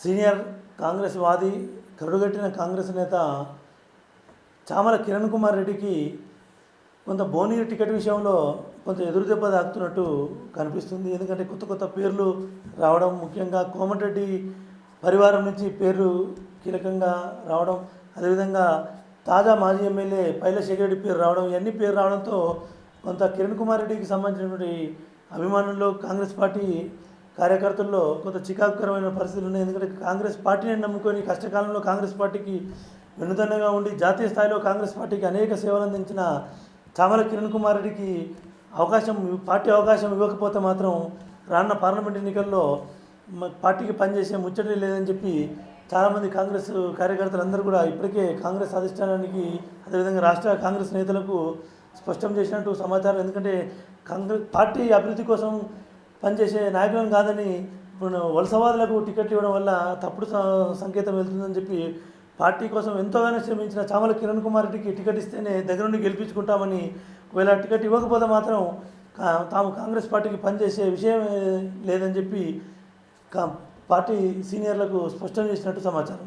Senior Congress వాది కరుడుగట్టిన కాంగ్రెస్ నేత చామల కిరణ్ కుమార్ రెడ్డికి కొంత భువనగిరి టికెట్ విషయంలో కొంత ఎదురు దెబ్బ తాకుతున్నట్టు కనిపిస్తుంది. ఎందుకంటే కొత్త కొత్త పేర్లు రావడం ముఖ్యంగా కోమటిరెడ్డి పరివారం నుంచి పేర్లు కీలకంగా రావడం అదేవిధంగా తాజా మాజీ ఎమ్మెల్యే పైలశేఖరెడ్డి పేరు రావడం ఇవన్నీ పేరు రావడంతో కొంత కిరణ్ కుమార్ రెడ్డికి సంబంధించినటువంటి అభిమానుల్లో కాంగ్రెస్ పార్టీ కార్యకర్తల్లో కొంత చికాకుకరమైన పరిస్థితులు ఉన్నాయి. ఎందుకంటే కాంగ్రెస్ పార్టీని నమ్ముకొని కష్టకాలంలో కాంగ్రెస్ పార్టీకి వెనుదన్నగా ఉండి జాతీయ స్థాయిలో కాంగ్రెస్ పార్టీకి అనేక సేవలు అందించిన చామల కిరణ్ కుమార్ రెడ్డికి అవకాశం పార్టీ అవకాశం ఇవ్వకపోతే మాత్రం రాన్న పార్లమెంట్ ఎన్నికల్లో పార్టీకి పనిచేసే ముచ్చటే లేదని చెప్పి చాలామంది కాంగ్రెస్ కార్యకర్తలు అందరూ కూడా ఇప్పటికే కాంగ్రెస్ అధిష్టానానికి అదేవిధంగా రాష్ట్ర కాంగ్రెస్ నేతలకు స్పష్టం చేసినట్టు సమాచారం. ఎందుకంటే కాంగ్రెస్ పార్టీ అభివృద్ధి కోసం పనిచేసే నాయకులను కాదని ఇప్పుడు వలసవాదులకు టికెట్లు ఇవ్వడం వల్ల తప్పుడు సంకేతం వెళ్తుందని చెప్పి పార్టీ కోసం ఎంతోగానో శ్రమించిన చామల కిరణ్ కుమార్ రెడ్డికి టికెట్ ఇస్తేనే దగ్గరుండి గెలిపించుకుంటామని ఒకవేళ టికెట్ ఇవ్వకపోతే మాత్రం తాము కాంగ్రెస్ పార్టీకి పనిచేసే విషయం లేదని చెప్పి పార్టీ సీనియర్లకు స్పష్టం చేసినట్టు సమాచారం.